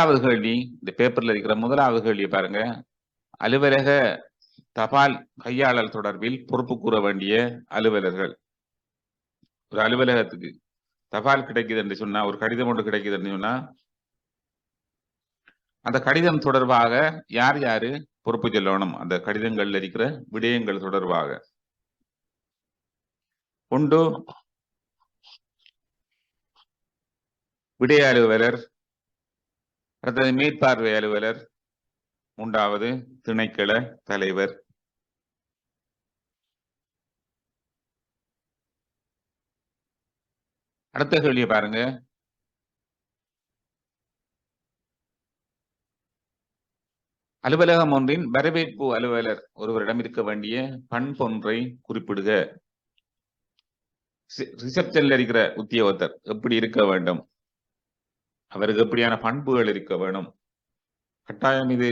முதலாவது கேள்வி இந்த பேப்பர்ல இருக்கிற முதலாவது கேள்வி பாருங்க. அலுவலக தபால் கையாளல் தொடர்பில் பொறுப்பு கூற வேண்டிய அலுவலர்கள். ஒரு அலுவலகத்துக்கு தபால் கிடைக்குது என்று சொன்னா ஒரு கடிதம் ஒன்று கிடைக்குது என்று சொன்னா அந்த கடிதம் தொடர்பாக யார் யாரு பொறுப்பு சொல்லணும்? அந்த கடிதங்கள்ல இருக்கிற விடயங்கள் தொடர்பாக. உண்டு விடய அலுவலர் அடுத்தது மேற்பார்வை அலுவலர் மூன்றாவது திணைக்கள தலைவர். அடுத்த கேள்வியை பாருங்க. அலுவலகம் ஒன்றின் வரவேற்பு அலுவலர் ஒருவரிடம் இருக்க வேண்டிய பண்பொன்றை குறிப்பிடுக. ரிசப்ஷன்ல இருக்கிற உத்தியோகத்தர் எப்படி இருக்க வேண்டும்? அவருக்கு எப்படியான பண்புகள் இருக்க வேணும்? கட்டாயம் இது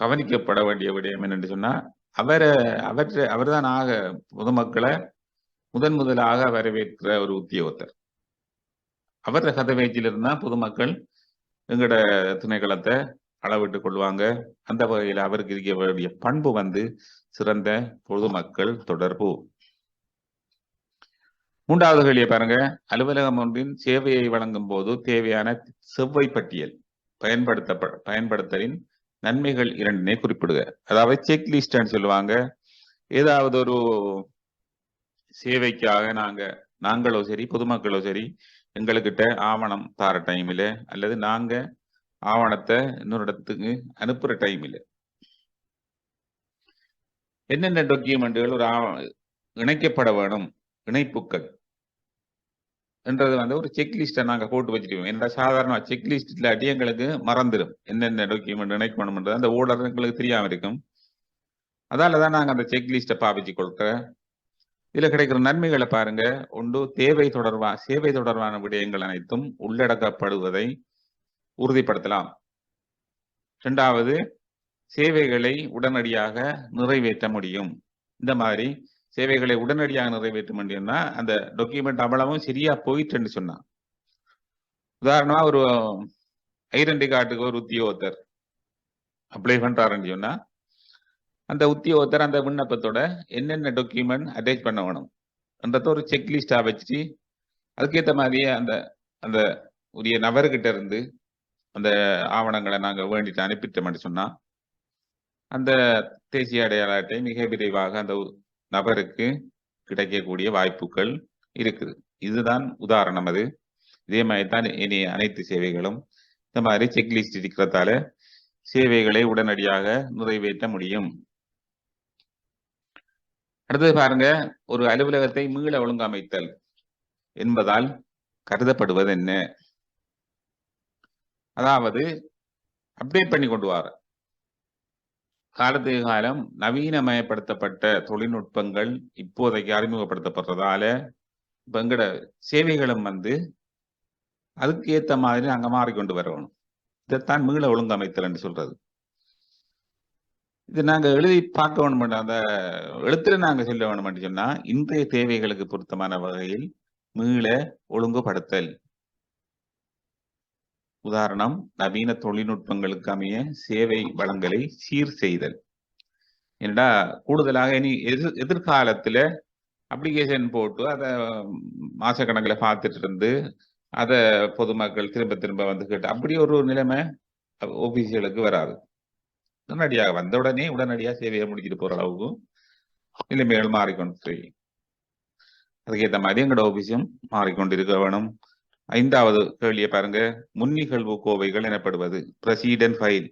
கவனிக்கப்பட வேண்டிய விடயம் என்னென்று சொன்னா அவரை அவற்றை அவர்தான் ஆக பொதுமக்களை முதன் முதலாக வரவேற்கிற ஒரு உத்தியோகத்தர். அவர கதவேச்சில் இருந்தா பொதுமக்கள் எங்களோட திணைக்களத்தை அளவிட்டுக் கொள்வாங்க. அந்த வகையில் அவருக்கு இருக்க வேண்டிய பண்பு வந்து சிறந்த பொதுமக்கள் தொடர்பு. மூன்றாவது கேள்வியை பாருங்க. அலுவலகம் ஒன்றின் சேவையை வழங்கும் போது தேவையான செவ்வை பட்டியல் பயன்படுத்த பயன்படுத்தலின் நன்மைகள் இரண்டினை குறிப்பிடுக. அதாவது செக் லிஸ்ட்னு சொல்லுவாங்க. ஏதாவது ஒரு சேவைக்காக நாங்க நாங்களோ சரி பொதுமக்களோ சரி எங்களுக்கிட்ட ஆவணம் தார டைமில் அல்லது நாங்க ஆவணத்தை இன்னொரு இடத்துக்கு அனுப்புற டைமில் என்னென்ன டாக்குமெண்ட்டுகள் ஒரு இணைக்கப்பட வேணும்? இணைப்புக்கள் என்றது வந்து ஒரு செக்லிஸ்ட்டை நாங்கள் போட்டு வச்சுருவோம் என்ன சாதாரண செக்லிஸ்ட் இல்லாட்டி எங்களுக்கு மறந்துடும் என்னென்ன டாக்குமெண்ட் இணைக்கணும்ன்றது அந்த ஓர்டர் எங்களுக்கு தெரியாமல் இருக்கும். அதால தான் நாங்கள் அந்த செக்லிஸ்ட்டை பாவிச்சு கொடுக்குற இதுல கிடைக்கிற நன்மைகளை பாருங்க. ஒன்று தேவை தொடர்பா சேவை தொடர்பான விடயங்கள் அனைத்தும் உள்ளடக்கப்படுவதை உறுதிப்படுத்தலாம். ரெண்டாவது சேவைகளை உடனடியாக நிறைவேற்ற முடியும். இந்த மாதிரி சேவைகளை உடனடியாக நிறைவேற்ற வேண்டியதுன்னா அந்த டாக்குமெண்ட் அவ்வளவும் சரியா போயிட்டுன்னு சொன்னான். உதாரணமா ஒரு ஐடென்டி கார்டுக்கு ஒரு உத்தியோகத்தர் அப்ளை பண்றாருன்னு சொன்னா அந்த உத்தியோகத்தர் அந்த விண்ணப்பத்தோட என்னென்ன டாக்குமெண்ட் அட்டாச் பண்ண வேணும் என்றத ஒரு செக்லிஸ்டா வச்சு அதுக்கேற்ற மாதிரியே அந்த அந்த உரிய நபர்கிட்ட இருந்து அந்த ஆவணங்களை நாங்கள் வேண்டிட்டு அனுப்பிட்டோம்னு சொன்னா அந்த தேசிய அடையாள அட்டை மிக விரைவாக அந்த நபருக்கு கிடைக்கக்கூடிய வாய்ப்புகள் இருக்குது. இதுதான் உதாரணம் அது. இதே மாதிரி தான் இனி அனைத்து சேவைகளும். இந்த மாதிரி செக்லிஸ்ட் இருக்கிறதால சேவைகளை உடனடியாக நிறைவேற்ற முடியும். அடுத்தது பாருங்க ஒரு அலுவலகத்தை மீள ஒழுங்கமைத்தல் என்பதால் கருதப்படுவது என்ன? அதாவது அப்டேட் பண்ணி கொண்டு வர. காலத்துக்கு காலம் நவீனமயப்படுத்தப்பட்ட தொழில்நுட்பங்கள் இப்போதைக்கு அறிமுகப்படுத்தப்படுறதால இப்போ எங்கட சேவைகளும் வந்து அதுக்கு ஏத்த மாதிரி நாங்க மாறிக்கொண்டு வரணும். இதைத்தான் மீள ஒழுங்கமைத்தல் என்று சொல்றது. இது நாங்க எழுதி பார்க்க வேணும் அந்த எழுத்துல நாங்க சொல்ல வேணும் சொன்னா இன்றைய தேவைகளுக்கு பொருத்தமான வகையில் மீள ஒழுங்குபடுத்தல் உதாரணம் நவீன தொழில்நுட்பங்களுக்கு அமைய சேவை வளங்களை சீர் செய்தல். என்னடா கூடுதலாக இனி எதிர் எதிர்காலத்துல அப்ளிகேஷன் போட்டு அதை மாசக்கணக்கில் பார்த்துட்டு இருந்து அதை பொதுமக்கள் திரும்ப திரும்ப வந்து கேட்டு அப்படி ஒரு நிலைமை ஓபிசிகளுக்கு வராது. உடனடியாக வந்த உடனே உடனடியாக சேவையை முடிச்சுட்டு போற அளவுக்கு நிலைமைகள் மாறிக்கொண்டு. அதுக்கேற்ற மாதிரி எங்களோட ஆஃபீஸும் மாறிக்கொண்டிருக்க வேணும். ஐந்தாவது கேள்வியை பாருங்க. முன்னிகழ்வு கோவைகள் எனப்படுவது. பிரசீடன் ஃபைல்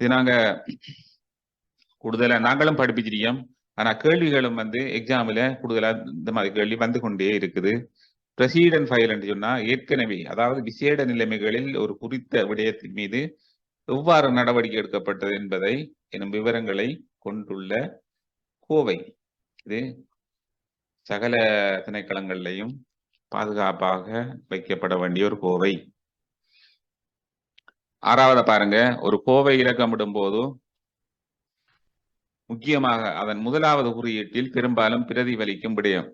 இது நாங்க கூடுதலா நாங்களும் படிப்பிச்சிருக்கோம். ஆனா கேள்விகளும் வந்து எக்ஸாமில் கூடுதலா இந்த மாதிரி கேள்வி வந்து கொண்டே இருக்குது. பிரசீடன் ஃபைல் என்று சொன்னா ஏற்கனவே அதாவது விசேட நிலைமைகளில் ஒரு குறித்த விடயத்தின் மீது எவ்வாறு நடவடிக்கை எடுக்கப்பட்டது என்பதை எனும் விவரங்களை கொண்டுள்ள கோவை. இது சகல திணைக்களங்கள்லையும் பாதுகாப்பாக வைக்கப்பட வேண்டிய ஒரு கோவை. ஆறாவது பாருங்க. ஒரு கோவை இலக்கமிடும் போது முக்கியமாக அதன் முதலாவது குறியீட்டில் பெரும்பாலும் பிரதிபலிக்கும் விடயம்.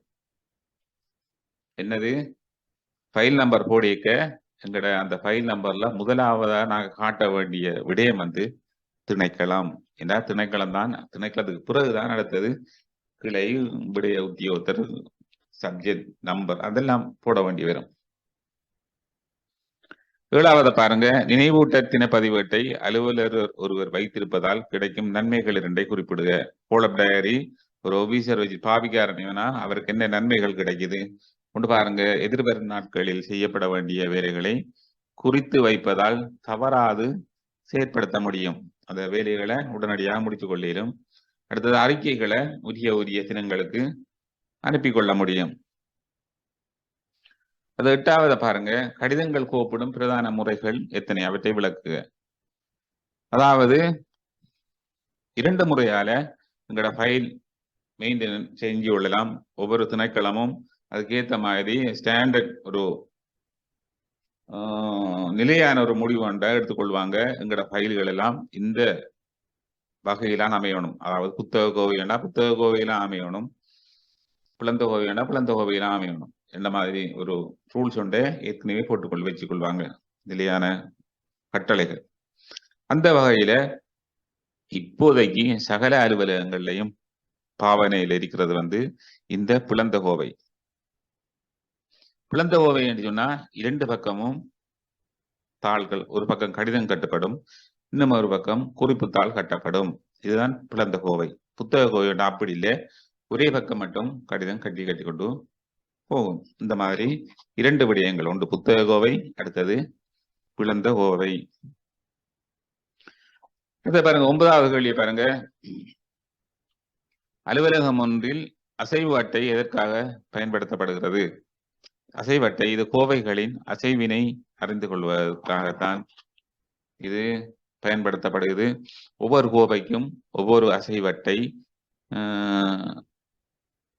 என்னது? ஃபைல் நம்பர் போடிக்க எங்கட அந்த ஃபைல் நம்பர்ல முதலாவதா நாங்கள் காட்ட வேண்டிய விடயம் வந்து திணைக்களம். என்றால் திணைக்களம் தான் திணைக்களத்துக்கு பிறகுதான் அடுத்தது கிளை விடய உத்தியோகத்தர் சப்ஜெக்ட் நம்பர் அதெல்லாம் போட வேண்டி வரும். ஏழாவது பாருங்க நினைவூட்ட பதிவேட்டை அலுவலர் ஒருவர் வைத்திருப்பதால் கிடைக்கும் நன்மைகள் இரண்டை குறிப்பிடுக. போலப் டயரி ஒரு ஆபீசர் வச்சு பாவிக்காரனா அவருக்கு என்ன நன்மைகள் கிடைக்குது? கொண்டு பாருங்க எதிர்வரும் நாட்களில் செய்யப்பட வேண்டிய வேலைகளை குறித்து வைப்பதால் தவறாது செயற்படுத்த முடியும். அந்த வேலைகளை உடனடியாக முடித்து கொள்ளிடும் அடுத்தது அறிக்கைகளை உரிய உரிய தினங்களுக்கு அனுப்பி கொள்ள முடியும். அது எட்டாவது பாருங்க. கடிதங்கள் கோப்பிடும் பிரதான முறைகள் எத்தனை? அவற்றை விளக்குக. அதாவது இரண்டு முறையால எங்களோட ஃபைல் மெயின்டெயின் செஞ்சு கொள்ளலாம் ஒவ்வொரு திணைக்களமும் அதுக்கேற்ற மாதிரி ஸ்டாண்டர்ட் ஒரு ஆஹ், நிலையான ஒரு முடிவு எடுத்துக்கொள்வாங்க. எங்களோட ஃபைல்கள் எல்லாம் இந்த வகையிலான அமையணும். அதாவது புத்தக கோவையண்டா புத்தக கோவையிலாம் அமையணும். பிளந்த கோவையண்டா பிளந்த கோவையிலாம் அமையணும். இந்த மாதிரி ஒரு ரூல்ஸ் ஒன்றை ஏற்கனவே போட்டுக்கொள் வச்சுக்கொள்வாங்க. நிலையான கட்டளைகள். அந்த வகையில இப்போதைக்கு சகல அலுவலகங்கள்லையும் பாவனையில் இருக்கிறது வந்து இந்த பிளந்த கோவை என்று சொன்னா இரண்டு பக்கமும் தாள்கள் ஒரு பக்கம் கடிதம் கட்டப்படும் இன்னும் ஒரு பக்கம் குறிப்பு தாள் கட்டப்படும். இதுதான் பிளந்த கோவை புத்தக கோவை அப்படி இல்லை ஒரே பக்கம் மட்டும் கடிதம் கட்டி கட்டி கொண்டு போகும். இந்த மாதிரி இரண்டு விடயங்கள். ஒன்று புத்தக கோவை அடுத்தது பிளந்த கோவை. இதை பாருங்க ஒன்பதாவது கேள்வி பாருங்க. அலுவலகம் ஒன்றில் அசைவு அட்டை எதற்காக பயன்படுத்தப்படுகிறது? அசைவு அட்டை இது கோவைகளின் அசைவினை அறிந்து கொள்வதற்காகத்தான் இது பயன்படுத்தப்படுகிறது. ஒவ்வொரு கோவைக்கும் ஒவ்வொரு அசைவட்டை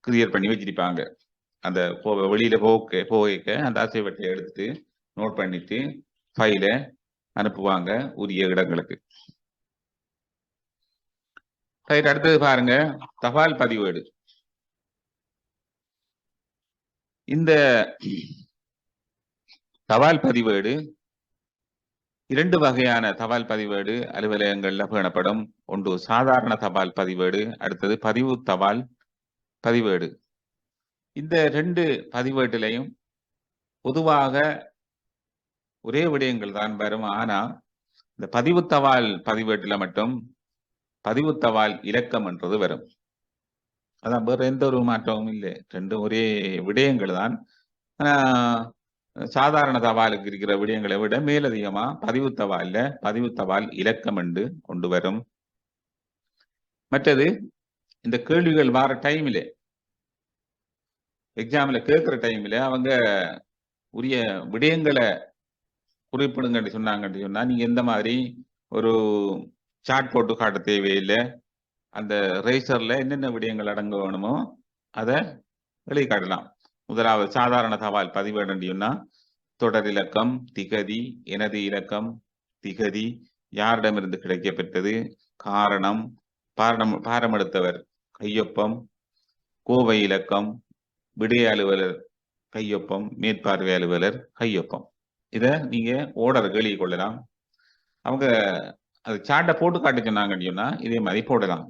கிளியர் பண்ணி வச்சிருப்பாங்க. அந்த கோவை வெளியில போக போக அந்த அசைவட்டை எடுத்து நோட் பண்ணிட்டு ஃபைலை அனுப்புவாங்க உரிய இடங்களுக்கு. ரைட் அடுத்தது பாருங்க. தபால் பதிவேடு. இந்த தபால் பதிவேடு இரண்டு வகையான தபால் பதிவேடு அலுவலகங்கள்ல பேணப்படும். ஒன்று சாதாரண தபால் பதிவேடு அடுத்தது பதிவு தபால் பதிவேடு. இந்த ரெண்டு பதிவேட்டிலையும் பொதுவாக ஒரே விடயங்கள் தான் வரும். ஆனா இந்த பதிவு தபால் பதிவேட்டுல மட்டும் பதிவு தபால் இலக்கம் என்றது வரும். அதான் வேற எந்த ஒரு மாற்றமும் இல்லை. ரெண்டும் ஒரே விடயங்கள் தான். சாதாரண தவாலுக்கு இருக்கிற விடயங்களை விட மேலதிகமா பதிவு தபால்ல பதிவு தபால் இலக்கம் என்று கொண்டு வரும். மற்றது இந்த கேள்விகள் வர டைம்ல எக்ஸாமில் கேட்குற டைம்ல அவங்க உரிய விடயங்களை குறிப்பிடுங்கன்னு சொன்னாங்கன்னு சொன்னா நீங்க எந்த மாதிரி ஒரு சாட் போட்டு காட்ட தேவையில்லை அந்த ரேசர்ல என்னென்ன விடயங்கள் அடங்க வேணுமோ அதை எழுதி காட்டலாம். முதலாவது சாதாரண தபால் பதிவேடண்டியும்னா தொடர் இலக்கம் திகதி எனது இலக்கம் திகதி யாரிடமிருந்து கிடைக்கப்பெற்றது காரணம் பாரணம் பாரமெடுத்தவர். கையொப்பம் கோவை இலக்கம் விடய அலுவலர் கையொப்பம் மேற்பார்வை அலுவலர் கையொப்பம். இதை நீங்க ஓடர் கேள்வி கொள்ளலாம். அவங்க அது சாட்டை போட்டு காட்ட சொன்னாங்கன்னு சொன்னா இதே மாதிரி போடலாம்.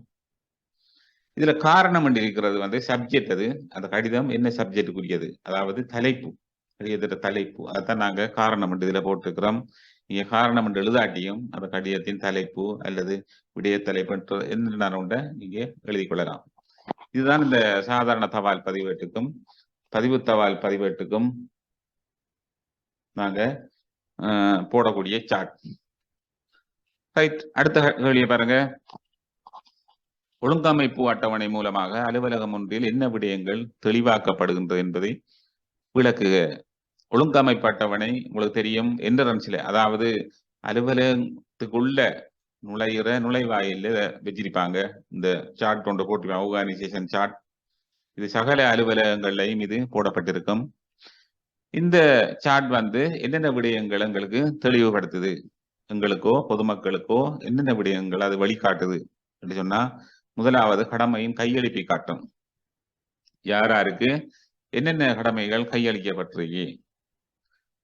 இதுல காரணம் என்று இருக்கிறது வந்து சப்ஜெக்ட் அது. அந்த கடிதம் என்ன சப்ஜெக்டுக்குரியது அதாவது தலைப்பு. கடிதத்தோட தலைப்பு. அதான் நாங்க காரணம் என்று இதுல போட்டிருக்கிறோம். காரணம் என்று எழுதாட்டியும் அந்த கடிதத்தின் தலைப்பு அல்லது விடய தலைப்பு என்ன உண்ட நீங்க எழுதி கொள்ளலாம். இதுதான் இந்த சாதாரண தபால் பதிவேட்டுக்கும் பதிவு தபால் பதிவேட்டுக்கும் நாங்க போடக்கூடிய சாட் ரைட் அடுத்த கேள்வியை பாருங்க. ஒழுங்கமைப்பு அட்டவணை மூலமாக அலுவலகம் ஒன்றில் என்ன விடயங்கள் தெளிவாக்கப்படுகின்றது என்பதை விளக்குக. ஒழுங்கமைப்பு அட்டவணை உங்களுக்கு தெரியும் என்ட்ரன்ஸ்ல அதாவது அலுவலகத்துக்குள்ள நுழையிற நுழைவாயில வச்சிருப்பாங்க. இந்த சார்ட் ஒன்று போட்டு ஆர்கனைசேஷன் சார்ட் இது சகல அலுவலகங்கள்லையும் இது போடப்பட்டிருக்கும். இந்த சார்ட் வந்து என்னென்ன விடயங்கள் எங்களுக்கு தெளிவுபடுத்துது? எங்களுக்கோ பொதுமக்களுக்கோ என்னென்ன விடயங்கள் அது வழிகாட்டுது அப்படின்னு சொன்னா முதலாவது கடமையும் கையளிப்பை காட்டும். யார் யாருக்கு? என்னென்ன கடமைகள் கையளிக்கப்பட்டிருக்கு?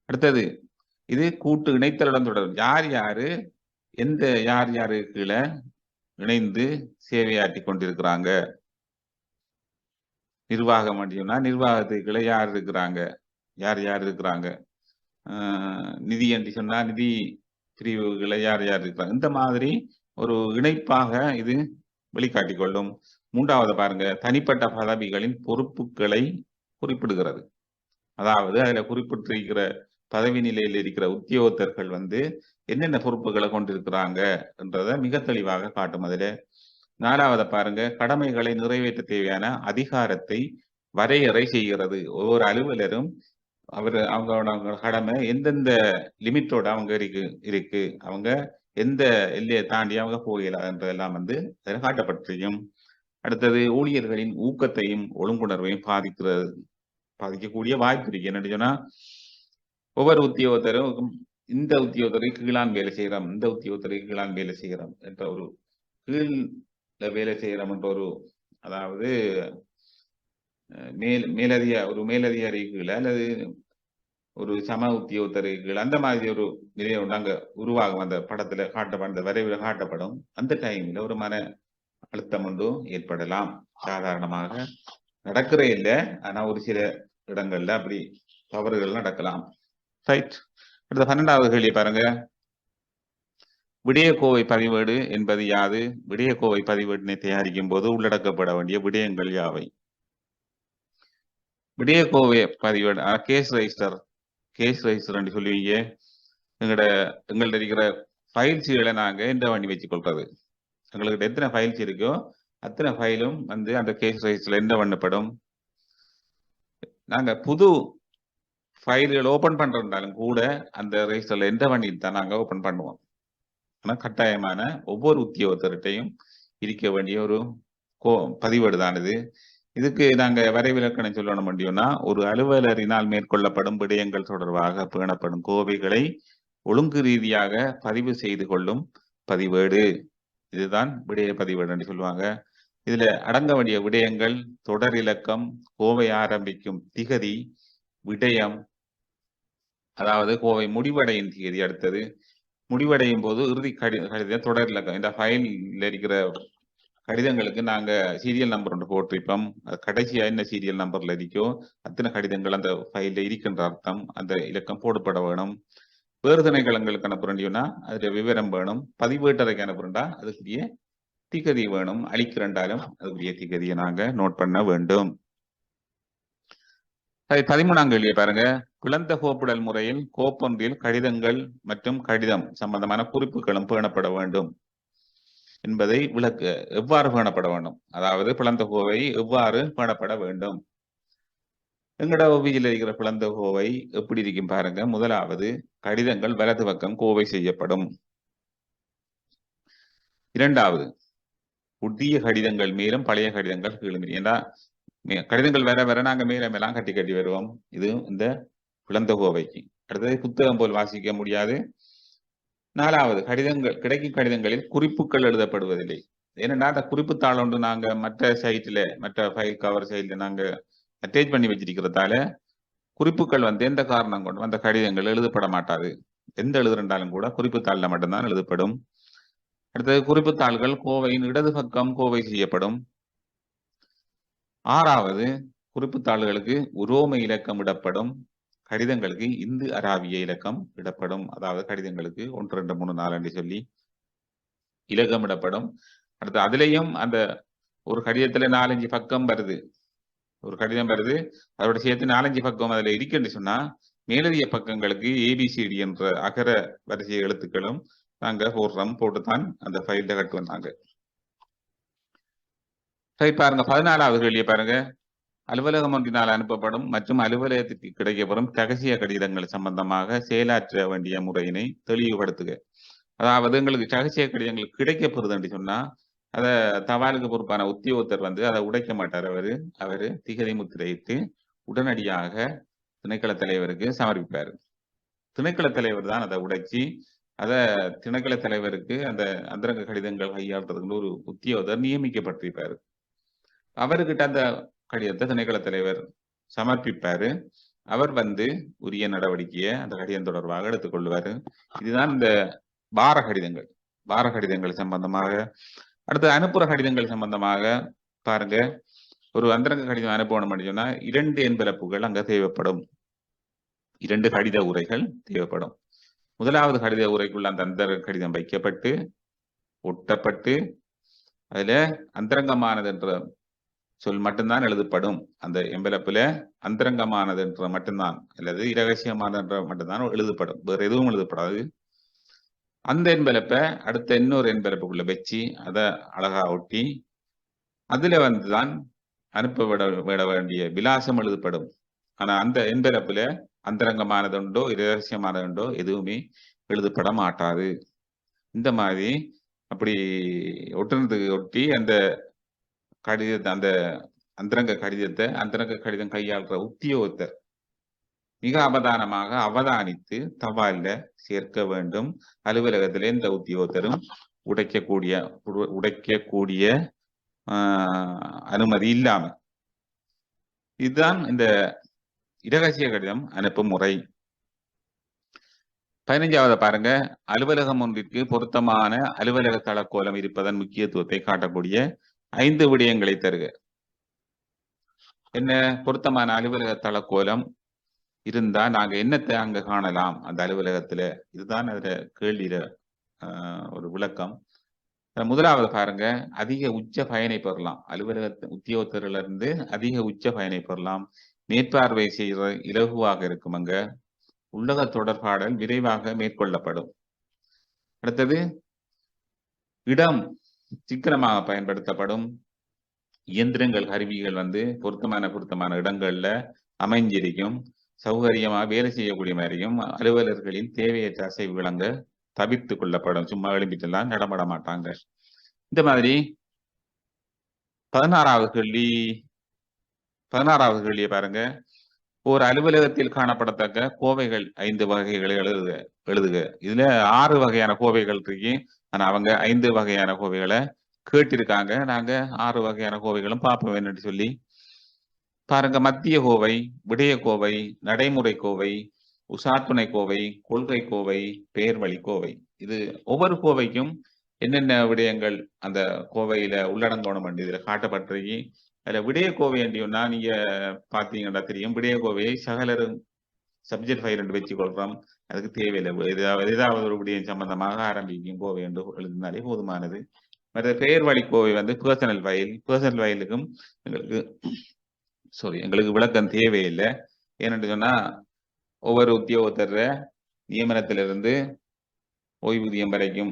அடுத்தது இது கூட்டு இணைத்தலுடன் தொடரும். யார் யாரு? எந்த யார் யாரு கீழே இணைந்து சேவையாற்றி கொண்டிருக்கிறாங்க? நிர்வாகம் அப்படின்னா நிர்வாகத்துக்கு கீழே யார் இருக்கிறாங்க? யார் யார் இருக்கிறாங்க? ஆஹ் நிதி என்று சொன்னா நிதி பிரிவுகளை யார் யார் இருக்கிறாங்க? இந்த மாதிரி ஒரு இணைப்பாக இது வெளிக்காட்டி கொள்ளும். மூன்றாவது பாருங்க தனிப்பட்ட பதவிகளின் பொறுப்புகளை குறிப்பிடுகிறது. அதாவது அதில் குறிப்பிட்டிருக்கிற பதவி நிலையில் இருக்கிற உத்தியோகத்தர்கள் வந்து என்னென்ன பொறுப்புகளை கொண்டிருக்கிறாங்க என்றதை மிக தெளிவாக காட்டும் அதில். நாலாவது பாருங்க கடமைகளை நிறைவேற்ற தேவையான அதிகாரத்தை வரையறை செய்கிறது. ஒவ்வொரு அலுவலரும் அவர் அவங்களோட அவங்க கடமை எந்தெந்த லிமிட்டோட அவங்க இருக்கு இருக்கு. அவங்க எந்த எல்லையை தாண்டி அவங்க போகலான்றதெல்லாம் வந்து அதில் காட்டப்பட்டிருக்கும். அடுத்தது ஊழியர்களின் ஊக்கத்தையும் ஒழுங்குணர்வையும் பாதிக்கிறது பாதிக்கக்கூடிய வாய்ப்பு இருக்கு. என்னன்னு சொன்னா ஒவ்வொரு உத்தியோகத்தரும் இந்த உத்தியோகத்துறை கீழான் வேலை செய்கிறோம் இந்த உத்தியோகத்தருக்கு கீழான் வேலை செய்கிறோம் என்ற ஒரு கீழ் வேலை செய்கிறோம் என்ற ஒரு அதாவது மேல் மேலதிக ஒரு மேலதிகாரி கீழே அல்லது ஒரு சம உத்தியோகத்தரை கீழே அந்த மாதிரி ஒரு நிலையை ஒன்று அங்க உருவாகும். அந்த படத்துல காட்டப்படும் அந்த வரைவில் காட்டப்படும். அந்த டைம்ல ஒரு மன அழுத்தம் ஒன்றும் ஏற்படலாம். சாதாரணமாக நடக்கிறே இல்லை. ஆனா ஒரு சில இடங்கள்ல அப்படி தவறுகள் நடக்கலாம். ரைட் அடுத்த பன்னெண்டாவது கேள்வி பாருங்க. விடயக்கோவை பதிவேடு என்பது யாது? விடயக்கோவை பதிவேட்டினை தயாரிக்கும் போது உள்ளடக்கப்பட வேண்டிய விடயங்கள் யாவை? விடயக்கோவை பதிவேடு கேஸ் ரெஜிஸ்டர் கேஸ் ரெஜிஸ்டர் சொல்லுவீங்க. எங்களோட எங்கள்ட்ட இருக்கிற ஃபைல்ஸுகளை நாங்க எந்த வண்டி வச்சு கொள்றது எங்களுக்கு எத்தனை ஃபைல்ஸ் இருக்கோ அத்தனை ஃபைலும் வந்து அந்த கேஸ் ரெஜிஸ்டரில் எந்த பண்ணப்படும் நாங்க புது ஃபைல்கள் ஓப்பன் பண்றதாலும் கூட அந்த ரெஜிஸ்டர்ல எந்த வண்டியில் தான் நாங்கள் ஓப்பன் பண்ணுவோம். ஆனால் கட்டாயமான ஒவ்வொரு உத்தியோகத்தர்கிட்டையும் இருக்க வேண்டிய ஒரு கோ பதிவேடு தான் இது இதுக்கு நாங்கள் வரைவிலக்கணம் சொல்லணும் முடியும்னா ஒரு அலுவலரினால் மேற்கொள்ளப்படும் விடயங்கள் தொடர்பாக பேணப்படும் கோவைகளை ஒழுங்கு ரீதியாக பதிவு செய்து கொள்ளும் பதிவேடு. இதுதான் விடய பதிவேடு என்று சொல்லுவாங்க. இதுல அடங்க வேண்டிய விடயங்கள் தொடர் இலக்கம் கோவை ஆரம்பிக்கும் திகதி விடயம் அதாவது கோவை முடிவடையும் திகதி அடுத்தது. முடிவடையும் போது இறுதி கடி கடிதம் தொடரில் இந்த ஃபைலில் இருக்கிற கடிதங்களுக்கு நாங்க சீரியல் நம்பர் ஒன்று போட்டிருப்போம் அது கடைசியா என்ன சீரியல் நம்பர்ல இருக்கோ அத்தனை கடிதங்கள் அந்த ஃபைல்ல இருக்கின்ற அர்த்தம் அந்த இலக்கம் போடப்பட வேணும். வேறு திணைக்களங்களுக்கு அனுப்புறோம்னா அதுல விவரம் வேணும். பதிவேட்டறைக்கு அனுப்புறா அதுக்குரிய திகதி வேணும். அழிக்கிறண்டாலும் அதுக்குரிய திகதியை நாங்க நோட் பண்ண வேண்டும். பதிமூணாம் கேள்வியை பாருங்க. பிளந்த கோப்புடல் முறையில் கோப்பொன்றில் கடிதங்கள் மற்றும் கடிதம் சம்பந்தமான குறிப்புகளும் பேணப்பட வேண்டும். என்பதை விளக்க எவ்வாறு பேணப்பட வேண்டும்? அதாவது பிளந்த கோவை எவ்வாறு பேணப்பட வேண்டும்? எங்கட ஓவியில் இருக்கிற பிளந்த கோவை எப்படி இருக்கும் பாருங்க. முதலாவது கடிதங்கள் வலது பக்கம் கோவை செய்யப்படும். இரண்டாவது புதிய கடிதங்கள் மேலும் பழைய கடிதங்கள் கீழும் ஏன்னா கடிதங்கள் வேற வேற நாங்க மேல மேலாம் கட்டி கட்டி வருவோம். இது இந்த பிளந்த கோவைக்கு அடுத்தது புத்தகம் போல் வாசிக்க முடியாது. நாலாவது கடிதங்கள் கிடைக்கும் கடிதங்களில் குறிப்புகள் எழுதப்படுவதில்லை. ஏன்னா அந்த குறிப்பு தாள் ஒன்று நாங்க மற்ற சைட்ல மற்ற ஃபைல் கவர் சைட்டில் நாங்க அட்டேச் பண்ணி வச்சிருக்கிறதால குறிப்புகள் வந்து எந்த காரணம் கொண்டு அந்த கடிதங்கள் எழுதப்பட மாட்டாது. எந்த எழுதுறண்டாலும் கூட குறிப்பு தாளில் மட்டும்தான் எழுதப்படும். அடுத்தது குறிப்பு தாள்கள் கோவையின் இடது பக்கம் கோவை செய்யப்படும். ஆறாவது குறிப்புத்தாள்களுக்கு உரோம இலக்கம் இடப்படும் கடிதங்களுக்கு இந்து அராபிய இலக்கம் இடப்படும். அதாவது கடிதங்களுக்கு ஒன்று ரெண்டு மூணு நாலு சொல்லி இலக்கம் இடப்படும். அடுத்து அதுலேயும் அந்த ஒரு கடிதத்துல நாலஞ்சு பக்கம் வருது. ஒரு கடிதம் வருது. அதோட சேர்த்து நாலஞ்சு பக்கம் அதுல இருக்குன்னு சொன்னா மேலதிக பக்கங்களுக்கு ஏபிசிடி என்ற அகர வரிசை எழுத்துக்களும் நாங்க போடுறோம் போட்டுத்தான் அந்த ஃபைல் கட்டு வந்தாங்க. சரி பாருங்க. பதினாலாவது கேள்வியை பாருங்க. அலுவலகம் ஒன்றினால் அனுப்பப்படும் மற்றும் அலுவலகத்திற்கு கிடைக்கப்படும் ரகசிய கடிதங்கள் சம்பந்தமாக செயலாற்ற வேண்டிய முறையினை தெளிவுபடுத்துக. அதாவது எங்களுக்கு ரகசிய கடிதங்கள் கிடைக்கப்படுது என்று சொன்னா அத தபாலுக்கு பொறுப்பான உத்தியோகத்தர் வந்து அதை உடைக்க மாட்டார் அவரு. அவரு திகதி முத்திரைத்து உடனடியாக திணைக்கள தலைவருக்கு சமர்ப்பிப்பார். திணைக்கள தலைவர் தான் அதை உடைச்சி அத திணைக்கள தலைவருக்கு அந்த அந்தரங்க கடிதங்கள் கையாளுறதுக்குன்னு ஒரு உத்தியோகத்தர் நியமிக்கப்பட்டிருப்பாரு. அவர்கிட்ட அந்த கடிதத்தை திணைக்கள தலைவர் சமர்ப்பிப்பாரு. அவர் வந்து உரிய நடவடிக்கையை அந்த கடிதம் தொடர்பாக எடுத்துக்கொள்வாரு இதுதான் இந்த பார கடிதங்கள். பார கடிதங்கள் சம்பந்தமாக அடுத்து அனுப்புற கடிதங்கள் சம்பந்தமாக பாருங்க. ஒரு அந்தரங்க கடிதம் அனுப்பணும் சொன்னா இரண்டு என்பலப்புகள் அங்க தேவைப்படும். இரண்டு கடித உரைகள் தேவைப்படும். முதலாவது கடித உரைக்குள்ள அந்த அந்தரங்க கடிதம் வைக்கப்பட்டு ஒட்டப்பட்டு அதுல அந்தரங்கமானது என்ற சொல் மட்டும்தான் எழுதப்படும். அந்த எம்பலப்புல அந்தரங்கமானது என்ற மட்டும்தான் அல்லது இரகசியமானது என்ற மட்டும்தான் எழுதப்படும். வேறு எதுவும் எழுதப்படாது. அந்த என்பலப்பை அடுத்த இன்னொரு என்பலப்புக்குள்ள வச்சு அதை அழகா ஒட்டி அதுல வந்துதான் அனுப்ப விட விட வேண்டிய விலாசம் எழுதப்படும். ஆனா அந்த என்பலப்புல அந்தரங்கமானதுண்டோ இரகசியமானதுண்டோ எதுவுமே எழுதப்பட மாட்டாது. இந்த மாதிரி அப்படி ஒட்டுனதுக்கு ஒட்டி அந்த கடிதத்தை அந்த அந்தரங்க கடிதத்தை அந்தரங்க கடிதம் கையாளுற உத்தியோகத்தர். மிக அவதானமாக அவதானித்து தபால்ல சேர்க்க வேண்டும். அலுவலகத்திலே இந்த உத்தியோகத்தரும் உடைக்கக்கூடிய உடைக்கக்கூடிய ஆஹ், அனுமதி இல்லாம. இதுதான் இந்த இரகசிய கடிதம் அனுப்பும் முறை. பதினைஞ்சாவது பாருங்க. அலுவலகம் ஒன்றிற்கு பொருத்தமான அலுவலக தளக்கோலம் இருப்பதன் முக்கியத்துவத்தை காட்டக்கூடிய ஐந்து விடயங்களை தருக. என்ன? பொருத்தமான அலுவலக தளக்கோலம் இருந்தா நாங்க என்னத்தை அங்க காணலாம்? அந்த அலுவலகத்துல. இதுதான் அதுல கேள்வியில ஒரு விளக்கம். முதலாவது பாருங்க. அதிக உச்ச பயனை பெறலாம். அலுவலக உத்தியோகத்தர்ல இருந்து அதிக உச்ச பயனை பெறலாம். மேற்பார்வை செய்கிற இலகுவாக இருக்கும் அங்க. உள்ளக தொடர்பாடல் விரைவாக மேற்கொள்ளப்படும். அடுத்தது இடம். சிக்கனமாக பயன்படுத்தப்படும் இயந்திரங்கள் கருவிகள் வந்து பொருத்தமான பொருத்தமான இடங்கள்ல அமைஞ்சிருக்கும். சௌகரியமா வேலை செய்யக்கூடிய மாதிரியும் அலுவலர்களின் தேவையற்ற அசைவு விளங்க தவிர்த்து கொள்ளப்படும். சும்மா எழுப்பிட்டுலாம் நடமாட மாட்டாங்க. இந்த மாதிரி பதினாறாவது கேள்வி பதினாறாவது கேள்வியை பாருங்க. ஒரு அலுவலகத்தில் காணப்படத்தக்க கோவைகள் ஐந்து வகைகளை எழுதுக எழுதுக. இதுல ஆறு வகையான கோவைகள் இருக்கு. ஆனா அவங்க ஐந்து வகையான கோவைகளை கேட்டிருக்காங்க. நாங்க ஆறு வகையான கோவைகளும் பார்ப்போம் என்னன்னு சொல்லி. பாருங்க மத்திய கோவை விடய கோவை நடைமுறை கோவை உசாத்துணை கோவை கொள்கை கோவை பேர்வழி கோவை. இது ஒவ்வொரு கோவைக்கும் என்னென்ன விடயங்கள் அந்த கோவையில உள்ளடங்கணும் என்று இதுல காட்டப்பட்டிருக்கு. அதுல விடய கோவை என்றியும்னா நீங்க பாத்தீங்கன்னா தெரியும். விடயக்கோவையை சகலரும் சப்ஜெக்ட் ஃபைல் என்று வச்சு கொள்றோம் அதுக்கு தேவையில்லை. ஏதாவது ஏதாவது ஒரு விடயம் சம்பந்தமாக ஆரம்பிக்கும் கோவை என்று எழுதினாலே போதுமானது. மற்ற பெயர் வழி கோவை வந்து பர்சனல் ஃபைல் பர்சனல் ஃபைலுக்கும் எங்களுக்கு சாரி எங்களுக்கு விளக்கம் தேவையில்லை. ஏனென்று சொன்னா ஒவ்வொரு உத்தியோகத்தர நியமனத்திலிருந்து ஓய்வூதியம் வரைக்கும்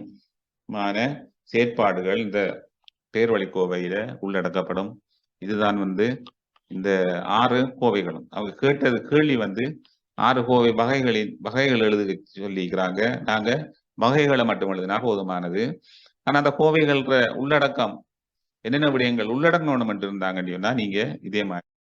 மான செயற்பாடுகள் இந்த பேர்வழி கோவையில் உள்ளடக்கப்படும். இதுதான் வந்து இந்த ஆறு கோவைகளும். அவங்க கேட்டது கேள்வி வந்து ஆறு கோவை வகைகளின் வகைகள் எழுத சொல்லிக்கிறாங்க. நாங்க வகைகளை மட்டும் எழுதினா போதுமானது. ஆனா அந்த கோவைகள் உள்ளடக்கம் என்னென்ன விடயங்கள் உள்ளடங்கணும் மட்டும் இருந்தாங்கன்னு சொன்னா நீங்க இதே மாதிரி